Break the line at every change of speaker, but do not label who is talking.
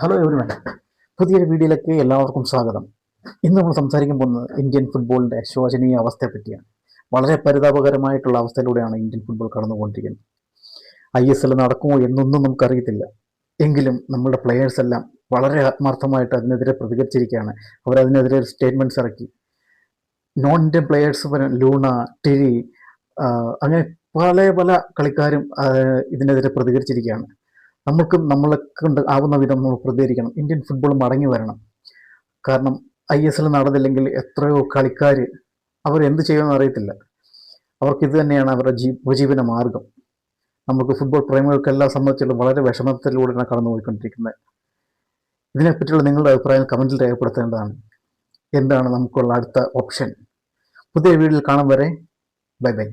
hello everyone പുതിയൊരു വീഡിയോയിലേക്ക് എല്ലാവർക്കും സ്വാഗതം ഇന്ന് നമ്മൾ സംസാരിക്കാൻ പോകുന്നത് ഇന്ത്യൻ ഫുട്ബോളിൻ്റെ ശോചനീയ അവസ്ഥയെ പറ്റിയാണ് വളരെ പരിതാപകരമായിട്ടുള്ള അവസ്ഥയിലൂടെയാണ് ഇന്ത്യൻ ഫുട്ബോൾ കടന്നുകൊണ്ടിരിക്കുന്നത് ഐ എസ് എൽ നടക്കുമോ എന്നൊന്നും നമുക്കറിയത്തില്ല എങ്കിലും നമ്മുടെ പ്ലെയേഴ്സ് എല്ലാം വളരെ ആത്മാർത്ഥമായിട്ട് അതിനെതിരെ പ്രതികരിച്ചിരിക്കുകയാണ് അവർ അതിനെതിരെ സ്റ്റേറ്റ്മെൻറ്റ്സ് ഇറക്കി non Indian players Luna Tiri അങ്ങനെ പല പല കളിക്കാരും ഇതിനെതിരെ പ്രതികരിച്ചിരിക്കുകയാണ് നമുക്ക് നമ്മളെ ആവുന്ന വിധം നമ്മൾ പ്രതികരിക്കണം ഇന്ത്യൻ ഫുട്ബോൾ മടങ്ങി വരണം കാരണം ഐ എസ് എൽ നടന്നില്ലെങ്കിൽ എത്രയോ കളിക്കാർ അവർ എന്ത് ചെയ്യുമെന്ന് അറിയത്തില്ല അവർക്കിത് തന്നെയാണ് അവരുടെ ജീ ഉപജീവന മാർഗം നമുക്ക് ഫുട്ബോൾ പ്രേമികൾക്കെല്ലാം സംബന്ധിച്ചുള്ള വളരെ വിഷമത്തിലൂടെയാണ് കടന്നുപോയിക്കൊണ്ടിരിക്കുന്നത് ഇതിനെപ്പറ്റിയുള്ള നിങ്ങളുടെ അഭിപ്രായം കമൻറ്റിൽ രേഖപ്പെടുത്തേണ്ടതാണ് എന്താണ് നമുക്കുള്ള അടുത്ത ഓപ്ഷൻ പുതിയ വീഡിയോയിൽ കാണാൻ വരെ ബൈ ബൈ